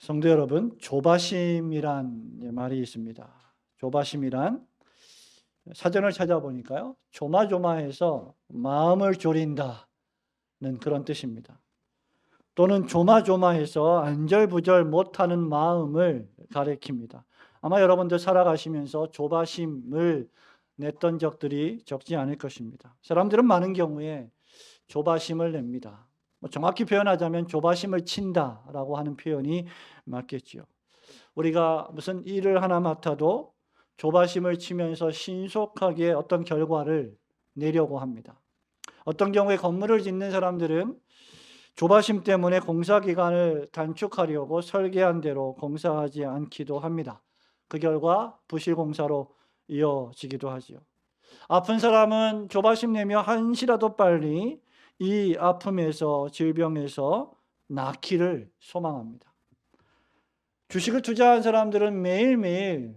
성도 여러분, 조바심이란 말이 있습니다. 조바심이란 사전을 찾아보니까요. 조마조마해서 마음을 졸인다는 그런 뜻입니다. 또는 조마조마해서 안절부절 못하는 마음을 가리킵니다. 아마 여러분들 살아가시면서 조바심을 냈던 적들이 적지 않을 것입니다. 사람들은 많은 경우에 조바심을 냅니다. 뭐 정확히 표현하자면 조바심을 친다라고 하는 표현이 맞겠지요. 우리가 무슨 일을 하나 맡아도 조바심을 치면서 신속하게 어떤 결과를 내려고 합니다. 어떤 경우에 건물을 짓는 사람들은 조바심 때문에 공사 기간을 단축하려고 설계한 대로 공사하지 않기도 합니다. 그 결과 부실 공사로 이어지기도 하지요. 아픈 사람은 조바심 내며 한시라도 빨리 이 아픔에서 질병에서 낫기를 소망합니다. 주식을 투자한 사람들은 매일매일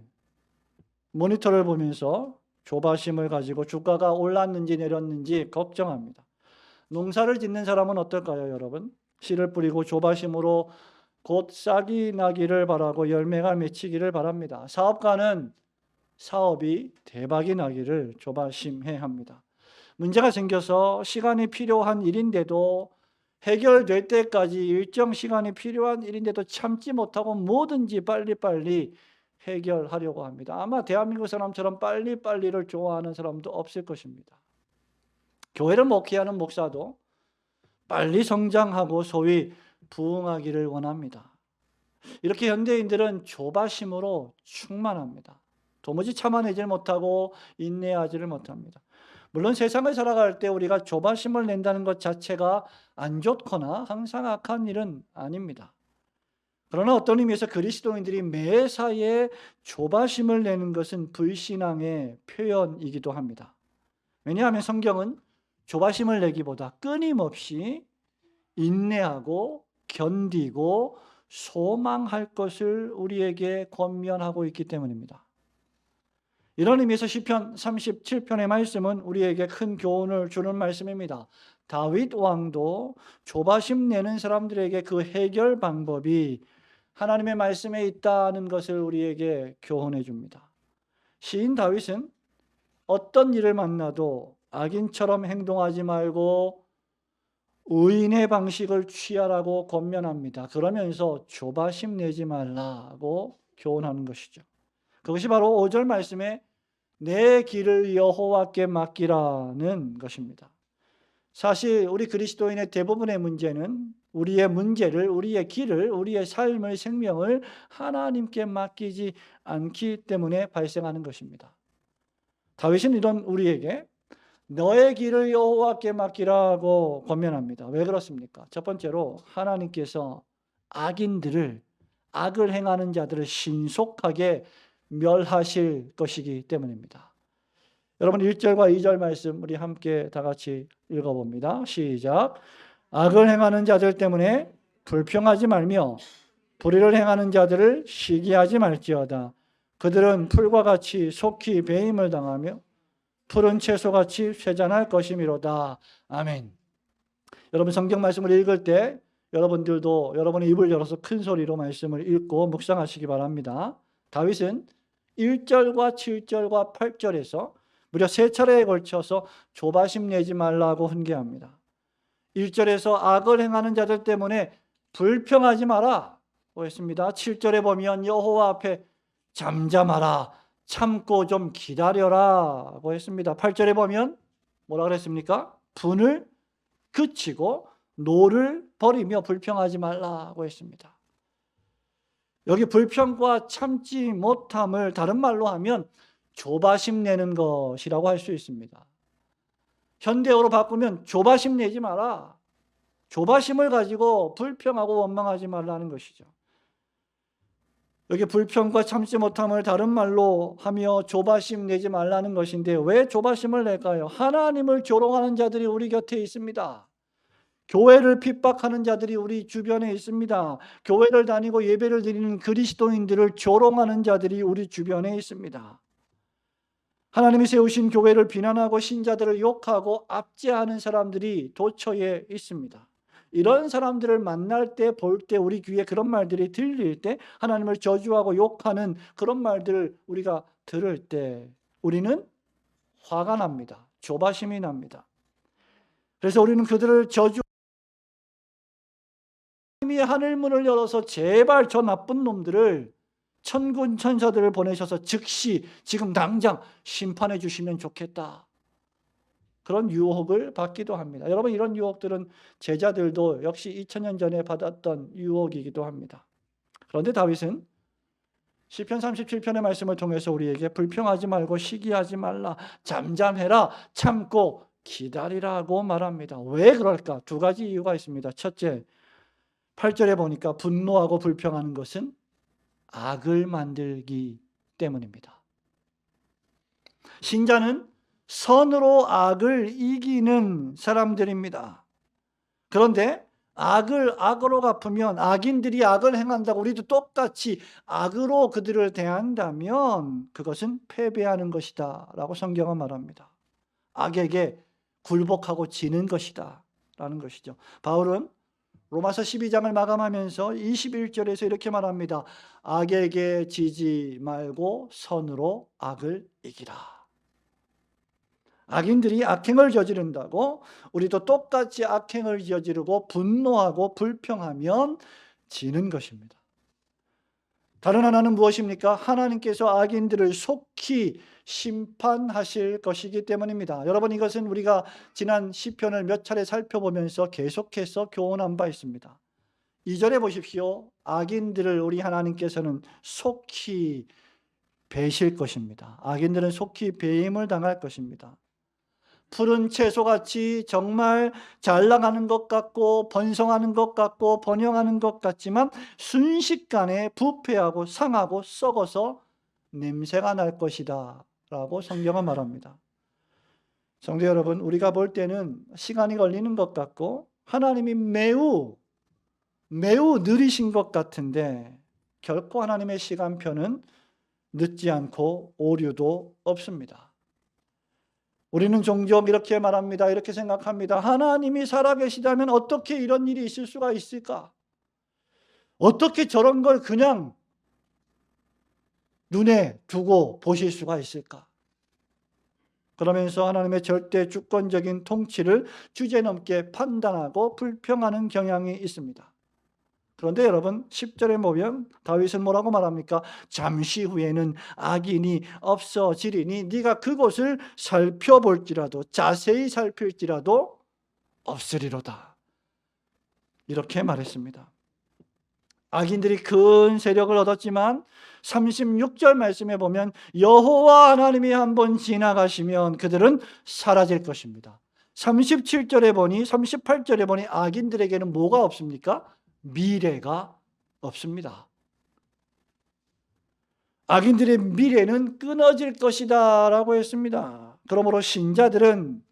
모니터를 보면서 조바심을 가지고 주가가 올랐는지 내렸는지 걱정합니다. 농사를 짓는 사람은 어떨까요, 여러분? 씨를 뿌리고 조바심으로 곧 싹이 나기를 바라고 열매가 맺히기를 바랍니다. 사업가는 사업이 대박이 나기를 조바심해 합니다. 문제가 생겨서 시간이 필요한 일인데도 해결될 때까지 일정 시간이 필요한 일인데도 참지 못하고 뭐든지 빨리빨리 해결하려고 합니다. 아마 대한민국 사람처럼 빨리빨리를 좋아하는 사람도 없을 것입니다. 교회를 목회하는 목사도 빨리 성장하고 소위 부흥하기를 원합니다. 이렇게 현대인들은 조바심으로 충만합니다. 도무지 참아내질 못하고 인내하지를 못합니다. 물론 세상을 살아갈 때 우리가 조바심을 낸다는 것 자체가 안 좋거나 항상 악한 일은 아닙니다. 그러나 어떤 의미에서 그리스도인들이 매사에 조바심을 내는 것은 불신앙의 표현이기도 합니다. 왜냐하면 성경은 조바심을 내기보다 끊임없이 인내하고 견디고 소망할 것을 우리에게 권면하고 있기 때문입니다. 이런 의미에서 시편 37편의 말씀은 우리에게 큰 교훈을 주는 말씀입니다. 다윗 왕도 조바심 내는 사람들에게 그 해결 방법이 하나님의 말씀에 있다는 것을 우리에게 교훈해 줍니다. 시인 다윗은 어떤 일을 만나도 악인처럼 행동하지 말고 의인의 방식을 취하라고 권면합니다. 그러면서 조바심 내지 말라고 교훈하는 것이죠. 그것이 바로 5절 말씀에 내 길을 여호와께 맡기라는 것입니다. 사실 우리 그리스도인의 대부분의 문제는 우리의 문제를, 우리의 길을, 우리의 삶을, 생명을 하나님께 맡기지 않기 때문에 발생하는 것입니다. 다윗은 이런 우리에게 너의 길을 여호와께 맡기라고 권면합니다. 왜 그렇습니까? 첫 번째로 하나님께서 악인들을 악을 행하는 자들을 신속하게 멸하실 것이기 때문입니다. 여러분 1절과 2절 말씀 우리 함께 다 같이 읽어봅니다. 시작. 악을 행하는 자들 때문에 불평하지 말며 불의를 행하는 자들을 시기하지 말지어다. 그들은 풀과 같이 속히 배임을 당하며 푸른 채소같이 쇠잔할 것이미로다. 아멘. 여러분 성경 말씀을 읽을 때 여러분들도 여러분의 입을 열어서 큰 소리로 말씀을 읽고 묵상하시기 바랍니다. 다윗은 1절과 7절과 8절에서 무려 세 차례에 걸쳐서 조바심 내지 말라고 훈계합니다. 1절에서 악을 행하는 자들 때문에 불평하지 마라. 했습니다. 7절에 보면 여호와 앞에 잠잠하라. 참고 좀 기다려라고 했습니다. 8절에 보면 뭐라 그랬습니까? 분을 그치고 노를 버리며 불평하지 말라고 했습니다. 여기 불평과 참지 못함을 다른 말로 하면 조바심 내는 것이라고 할 수 있습니다. 현대어로 바꾸면 조바심 내지 마라. 조바심을 가지고 불평하고 원망하지 말라는 것이죠. 여기 불평과 참지 못함을 다른 말로 하며 조바심 내지 말라는 것인데 왜 조바심을 낼까요? 하나님을 조롱하는 자들이 우리 곁에 있습니다. 교회를 핍박하는 자들이 우리 주변에 있습니다. 교회를 다니고 예배를 드리는 그리스도인들을 조롱하는 자들이 우리 주변에 있습니다. 하나님이 세우신 교회를 비난하고 신자들을 욕하고 압제하는 사람들이 도처에 있습니다. 이런 사람들을 만날 때, 볼 때, 우리 귀에 그런 말들이 들릴 때, 하나님을 저주하고 욕하는 그런 말들을 우리가 들을 때, 우리는 화가 납니다. 조바심이 납니다. 그래서 우리는 그들을 저주, 하나님이 하늘 문을 열어서 제발 저 나쁜 놈들을 천군 천사들을 보내셔서 즉시 지금 당장 심판해 주시면 좋겠다. 그런 유혹을 받기도 합니다. 여러분 이런 유혹들은 제자들도 역시 2000년 전에 받았던 유혹이기도 합니다. 그런데 다윗은 시편 37편의 말씀을 통해서 우리에게 불평하지 말고 시기하지 말라. 잠잠해라. 참고 기다리라고 말합니다. 왜 그럴까? 두 가지 이유가 있습니다. 첫째, 8절에 보니까 분노하고 불평하는 것은 악을 만들기 때문입니다. 신자는 선으로 악을 이기는 사람들입니다. 그런데 악을 악으로 갚으면 악인들이 악을 행한다고 우리도 똑같이 악으로 그들을 대한다면 그것은 패배하는 것이다 라고 성경은 말합니다. 악에게 굴복하고 지는 것이다 라는 것이죠. 바울은 로마서 12장을 마감하면서 21절에서 이렇게 말합니다. 악에게 지지 말고 선으로 악을 이기라. 악인들이 악행을 저지른다고 우리도 똑같이 악행을 저지르고 분노하고 불평하면 지는 것입니다. 다른 하나는 무엇입니까? 하나님께서 악인들을 속히 심판하실 것이기 때문입니다. 여러분 이것은 우리가 지난 시편을 몇 차례 살펴보면서 계속해서 교훈한 바 있습니다. 2절에 보십시오. 악인들을 우리 하나님께서는 속히 배실 것입니다. 악인들은 속히 배임을 당할 것입니다. 푸른 채소같이 정말 잘 나가는 것 같고 번성하는 것 같고 번영하는 것 같지만 순식간에 부패하고 상하고 썩어서 냄새가 날 것이다 라고 성경은 말합니다. 성도 여러분, 우리가 볼 때는 시간이 걸리는 것 같고 하나님이 매우 매우 느리신 것 같은데 결코 하나님의 시간표는 늦지 않고 오류도 없습니다. 우리는 종종 이렇게 말합니다. 이렇게 생각합니다. 하나님이 살아계시다면 어떻게 이런 일이 있을 수가 있을까? 어떻게 저런 걸 그냥 눈에 두고 보실 수가 있을까? 그러면서 하나님의 절대 주권적인 통치를 주제넘게 판단하고 불평하는 경향이 있습니다. 그런데 여러분 10절에 보면 다윗은 뭐라고 말합니까? 잠시 후에는 악인이 없어지리니 네가 그곳을 살펴볼지라도 자세히 살필지라도 없으리로다. 이렇게 말했습니다. 악인들이 큰 세력을 얻었지만 36절 말씀에 보면 여호와 하나님이 한번 지나가시면 그들은 사라질 것입니다. 37절에 보니 38절에 보니 악인들에게는 뭐가 없습니까? 미래가 없습니다. 악인들의 미래는 끊어질 것이다 라고 했습니다. 그러므로 신자들은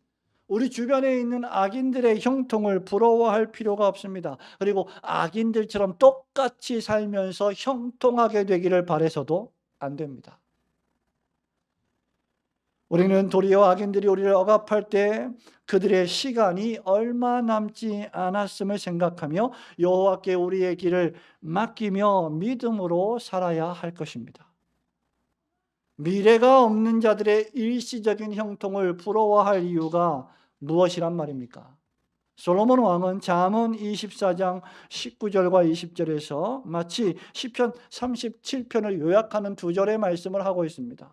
우리 주변에 있는 악인들의 형통을 부러워할 필요가 없습니다. 그리고 악인들처럼 똑같이 살면서 형통하게 되기를 바래서도 안 됩니다. 우리는 도리어 악인들이 우리를 억압할 때 그들의 시간이 얼마 남지 않았음을 생각하며 여호와께 우리의 길을 맡기며 믿음으로 살아야 할 것입니다. 미래가 없는 자들의 일시적인 형통을 부러워할 이유가 무엇이란 말입니까? 솔로몬 왕은 잠언 24장 19절과 20절에서 마치 시편 37편을 요약하는 두 절의 말씀을 하고 있습니다.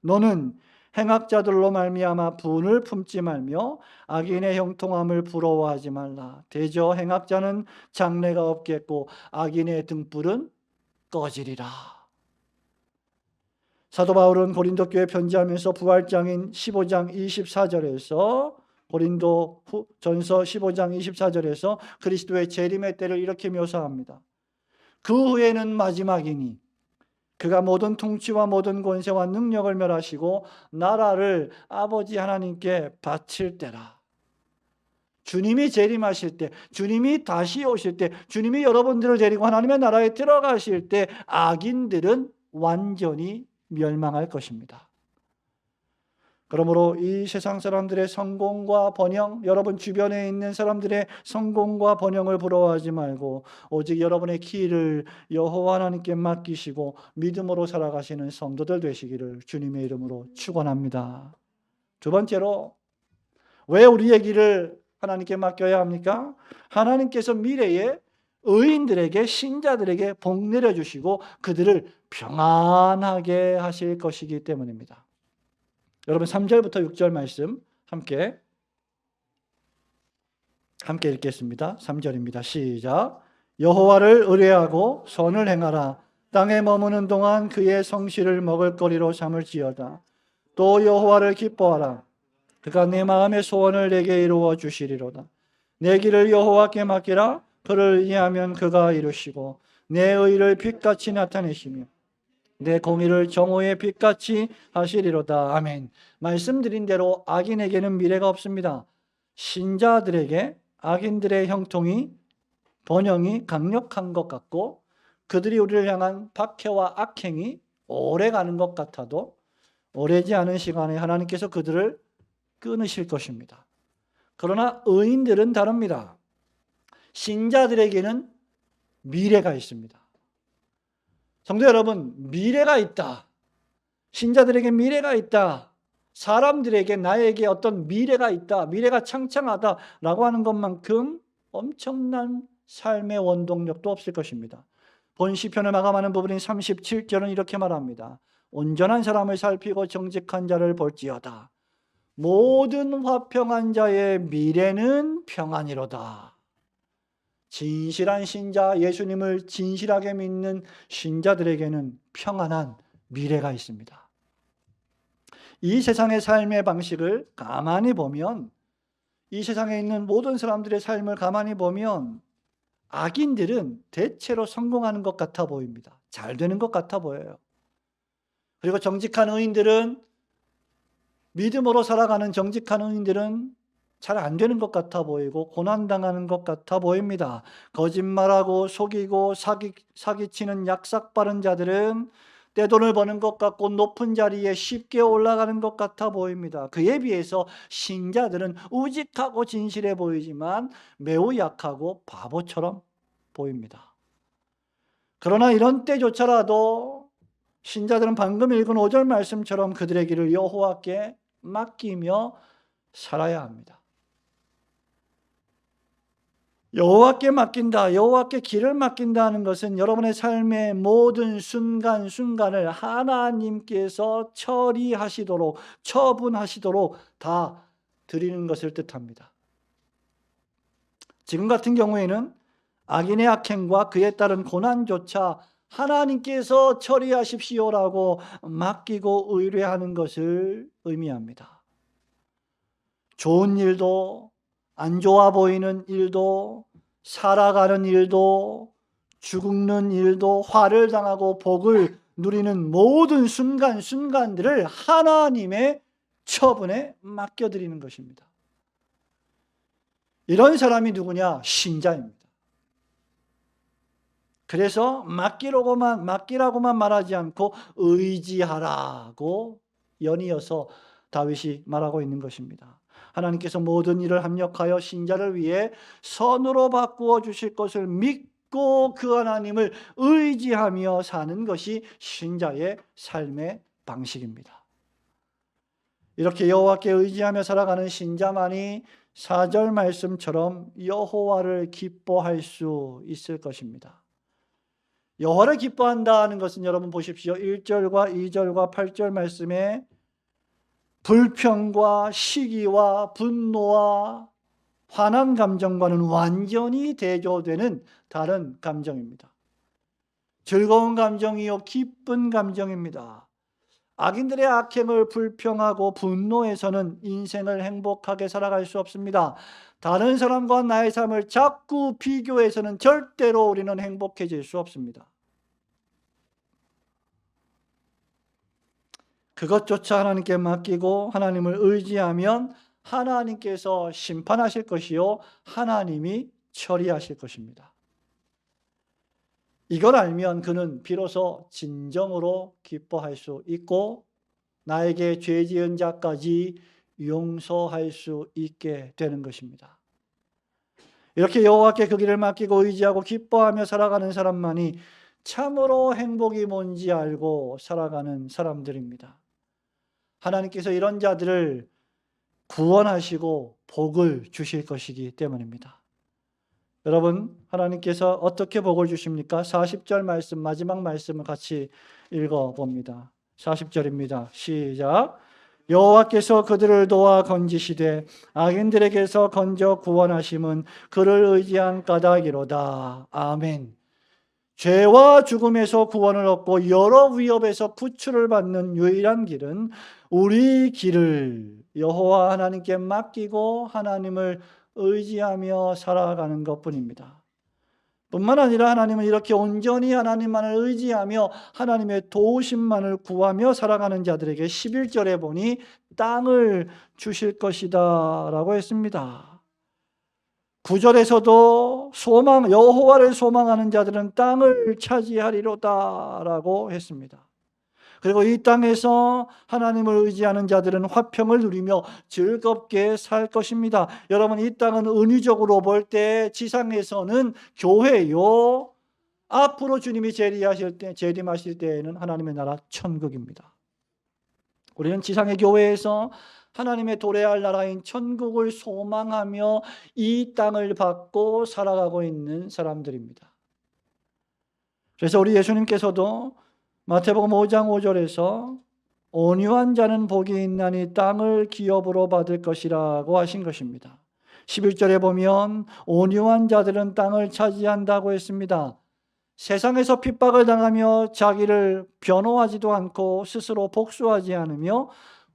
너는 행악자들로 말미암아 분을 품지 말며 악인의 형통함을 부러워하지 말라. 대저 행악자는 장래가 없겠고 악인의 등불은 꺼지리라. 사도 바울은 고린도 교회 편지하면서 부활장인 15장 24절에서 고린도 전서 15장 24절에서 그리스도의 재림의 때를 이렇게 묘사합니다. 그 후에는 마지막이니 그가 모든 통치와 모든 권세와 능력을 멸하시고 나라를 아버지 하나님께 바칠 때라. 주님이 재림하실 때, 주님이 다시 오실 때, 주님이 여러분들을 데리고 하나님의 나라에 들어가실 때 악인들은 완전히 멸망할 것입니다. 그러므로 이 세상 사람들의 성공과 번영, 여러분 주변에 있는 사람들의 성공과 번영을 부러워하지 말고 오직 여러분의 길을 여호와 하나님께 맡기시고 믿음으로 살아가시는 성도들 되시기를 주님의 이름으로 축원합니다. 두 번째로 왜 우리의 길을 하나님께 맡겨야 합니까? 하나님께서 미래에 의인들에게 신자들에게 복 내려 주시고 그들을 평안하게 하실 것이기 때문입니다. 여러분 3절부터 6절 말씀 함께 함께 읽겠습니다. 3절입니다. 시작. 여호와를 의뢰하고 선을 행하라. 땅에 머무는 동안 그의 성실을 먹을 거리로 삼을지어다. 또 여호와를 기뻐하라. 그가 내 마음의 소원을 내게 이루어 주시리로다. 내 길을 여호와께 맡기라. 그를 의하면 그가 이루시고 내 의를 빛같이 나타내시며 내 공의를 정오의 빛같이 하시리로다. 아멘. 말씀드린 대로 악인에게는 미래가 없습니다. 신자들에게 악인들의 형통이 번영이 강력한 것 같고 그들이 우리를 향한 박해와 악행이 오래 가는 것 같아도 오래지 않은 시간에 하나님께서 그들을 끊으실 것입니다. 그러나 의인들은 다릅니다. 신자들에게는 미래가 있습니다. 성도 여러분, 미래가 있다. 신자들에게 미래가 있다. 사람들에게 나에게 어떤 미래가 있다. 미래가 창창하다라고 하는 것만큼 엄청난 삶의 원동력도 없을 것입니다. 본 시편을 마감하는 부분인 37절은 이렇게 말합니다. 온전한 사람을 살피고 정직한 자를 볼지어다. 모든 화평한 자의 미래는 평안이로다. 진실한 신자, 예수님을 진실하게 믿는 신자들에게는 평안한 미래가 있습니다. 이 세상의 삶의 방식을 가만히 보면, 이 세상에 있는 모든 사람들의 삶을 가만히 보면, 악인들은 대체로 성공하는 것 같아 보입니다. 잘 되는 것 같아 보여요. 그리고 정직한 의인들은, 믿음으로 살아가는 정직한 의인들은 잘 안 되는 것 같아 보이고 고난당하는 것 같아 보입니다. 거짓말하고 속이고 사기, 사기치는 약삭 빠른 자들은 떼돈을 버는 것 같고 높은 자리에 쉽게 올라가는 것 같아 보입니다. 그에 비해서 신자들은 우직하고 진실해 보이지만 매우 약하고 바보처럼 보입니다. 그러나 이런 때조차라도 신자들은 방금 읽은 5절 말씀처럼 그들의 길을 여호와께 맡기며 살아야 합니다. 여호와께 맡긴다, 여호와께 길을 맡긴다는 것은 여러분의 삶의 모든 순간 순간을 하나님께서 처리하시도록 처분하시도록 다 드리는 것을 뜻합니다. 지금 같은 경우에는 악인의 악행과 그에 따른 고난조차 하나님께서 처리하십시오라고 맡기고 의뢰하는 것을 의미합니다. 좋은 일도 안 좋아 보이는 일도 살아가는 일도 죽는 일도 화를 당하고 복을 누리는 모든 순간순간들을 하나님의 처분에 맡겨드리는 것입니다. 이런 사람이 누구냐? 신자입니다. 그래서 맡기라고만 맡기라고만 말하지 않고 의지하라고 연이어서 다윗이 말하고 있는 것입니다. 하나님께서 모든 일을 합력하여 신자를 위해 선으로 바꾸어 주실 것을 믿고 그 하나님을 의지하며 사는 것이 신자의 삶의 방식입니다. 이렇게 여호와께 의지하며 살아가는 신자만이 4절 말씀처럼 여호와를 기뻐할 수 있을 것입니다. 여호와를 기뻐한다는 것은 여러분 보십시오. 1절과 2절과 8절 말씀에 불평과 시기와 분노와 화난 감정과는 완전히 대조되는 다른 감정입니다. 즐거운 감정이요, 기쁜 감정입니다. 악인들의 악행을 불평하고 분노해서는 인생을 행복하게 살아갈 수 없습니다. 다른 사람과 나의 삶을 자꾸 비교해서는 절대로 우리는 행복해질 수 없습니다. 그것조차 하나님께 맡기고 하나님을 의지하면 하나님께서 심판하실 것이요 하나님이 처리하실 것입니다. 이걸 알면 그는 비로소 진정으로 기뻐할 수 있고 나에게 죄 지은 자까지 용서할 수 있게 되는 것입니다. 이렇게 여호와께 그 길을 맡기고 의지하고 기뻐하며 살아가는 사람만이 참으로 행복이 뭔지 알고 살아가는 사람들입니다. 하나님께서 이런 자들을 구원하시고 복을 주실 것이기 때문입니다. 여러분, 하나님께서 어떻게 복을 주십니까? 40절 말씀, 마지막 말씀을 같이 읽어 봅니다. 40절입니다. 시작. 여호와께서 그들을 도와 건지시되 악인들에게서 건져 구원하심은 그를 의지한 까닭이로다. 아멘. 죄와 죽음에서 구원을 얻고 여러 위협에서 구출을 받는 유일한 길은 우리 길을 여호와 하나님께 맡기고 하나님을 의지하며 살아가는 것뿐입니다. 뿐만 아니라 하나님은 이렇게 온전히 하나님만을 의지하며 하나님의 도우심만을 구하며 살아가는 자들에게 11절에 보니 땅을 주실 것이다 라고 했습니다. 9절에서도 소망 여호와를 소망하는 자들은 땅을 차지하리로다라고 했습니다. 그리고 이 땅에서 하나님을 의지하는 자들은 화평을 누리며 즐겁게 살 것입니다. 여러분 이 땅은 은유적으로 볼 때 지상에서는 교회요. 앞으로 주님이 재림하실 때 재림하실 때에는 하나님의 나라 천국입니다. 우리는 지상의 교회에서 하나님의 도래할 나라인 천국을 소망하며 이 땅을 받고 살아가고 있는 사람들입니다. 그래서 우리 예수님께서도 마태복음 5장 5절에서 온유한 자는 복이 있나니 땅을 기업으로 받을 것이라고 하신 것입니다. 11절에 보면 온유한 자들은 땅을 차지한다고 했습니다. 세상에서 핍박을 당하며 자기를 변호하지도 않고 스스로 복수하지 않으며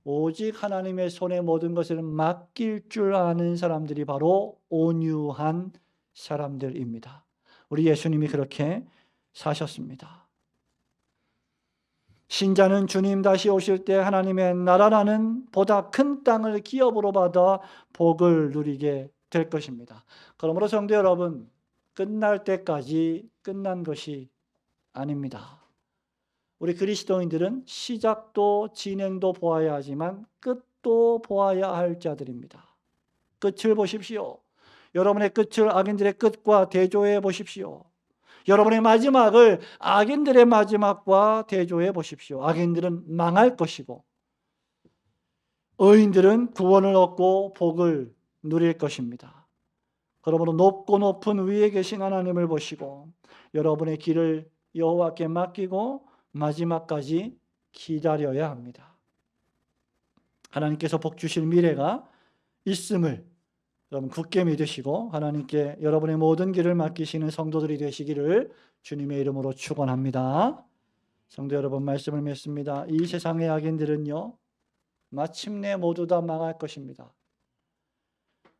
오직 하나님의 손에 모든 것을 맡길 줄 아는 사람들이 바로 온유한 사람들입니다. 우리 예수님이 그렇게 사셨습니다. 신자는 주님 다시 오실 때 하나님의 나라라는 보다 큰 땅을 기업으로 받아 복을 누리게 될 것입니다. 그러므로 성도 여러분, 끝날 때까지 끝난 것이 아닙니다. 우리 그리스도인들은 시작도 진행도 보아야 하지만 끝도 보아야 할 자들입니다. 끝을 보십시오. 여러분의 끝을 악인들의 끝과 대조해 보십시오. 여러분의 마지막을 악인들의 마지막과 대조해 보십시오. 악인들은 망할 것이고 의인들은 구원을 얻고 복을 누릴 것입니다. 그러므로 높고 높은 위에 계신 하나님을 보시고 여러분의 길을 여호와께 맡기고 마지막까지 기다려야 합니다. 하나님께서 복 주실 미래가 있음을 여러분 굳게 믿으시고 하나님께 여러분의 모든 길을 맡기시는 성도들이 되시기를 주님의 이름으로 축원합니다. 성도 여러분 말씀을 맺습니다. 이 세상의 악인들은요. 마침내 모두 다 망할 것입니다.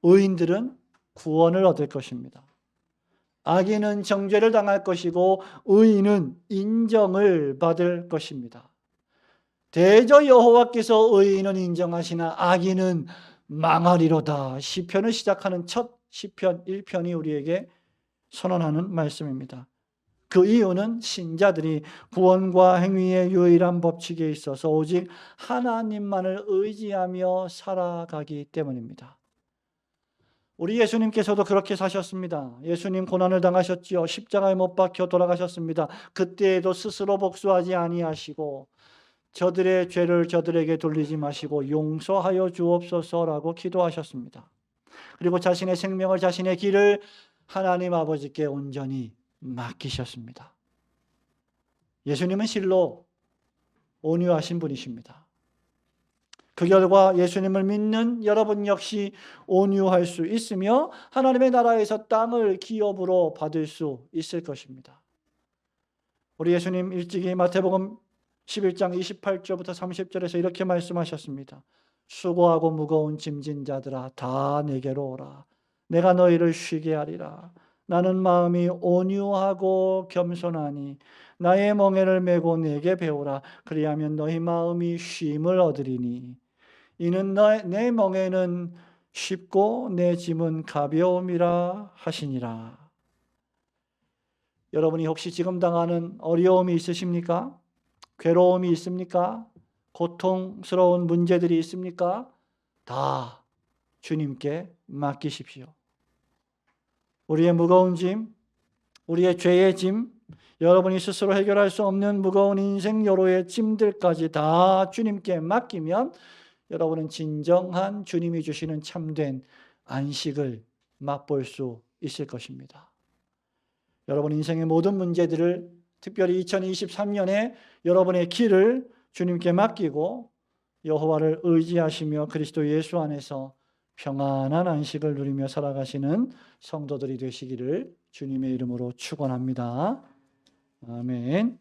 의인들은 구원을 얻을 것입니다. 악인은 정죄를 당할 것이고 의인은 인정을 받을 것입니다. 대저 여호와께서 의인은 인정하시나 악인은 망하리로다. 시편을 시작하는 첫 시편 1편이 우리에게 선언하는 말씀입니다. 그 이유는 신자들이 구원과 행위의 유일한 법칙에 있어서 오직 하나님만을 의지하며 살아가기 때문입니다. 우리 예수님께서도 그렇게 사셨습니다. 예수님 고난을 당하셨지요. 십자가에 못 박혀 돌아가셨습니다. 그때에도 스스로 복수하지 아니하시고 저들의 죄를 저들에게 돌리지 마시고 용서하여 주옵소서라고 기도하셨습니다. 그리고 자신의 생명을 자신의 길을 하나님 아버지께 온전히 맡기셨습니다. 예수님은 실로 온유하신 분이십니다. 그 결과 예수님을 믿는 여러분 역시 온유할 수 있으며 하나님의 나라에서 땅을 기업으로 받을 수 있을 것입니다. 우리 예수님 일찍이 마태복음 11장 28절부터 30절에서 이렇게 말씀하셨습니다. 수고하고 무거운 짐진 자들아 다 내게로 오라. 내가 너희를 쉬게 하리라. 나는 마음이 온유하고 겸손하니 나의 멍에를 메고 내게 배우라. 그리하면 너희 마음이 쉼을 얻으리니 이는 내 멍에는 쉽고 내 짐은 가벼움이라 하시니라. 여러분이 혹시 지금 당하는 어려움이 있으십니까? 괴로움이 있습니까? 고통스러운 문제들이 있습니까? 다 주님께 맡기십시오. 우리의 무거운 짐, 우리의 죄의 짐, 여러분이 스스로 해결할 수 없는 무거운 인생 여로의 짐들까지 다 주님께 맡기면 여러분은 진정한 주님이 주시는 참된 안식을 맛볼 수 있을 것입니다. 여러분 인생의 모든 문제들을 특별히 2023년에 여러분의 길을 주님께 맡기고 여호와를 의지하시며 그리스도 예수 안에서 평안한 안식을 누리며 살아가시는 성도들이 되시기를 주님의 이름으로 축원합니다. 아멘.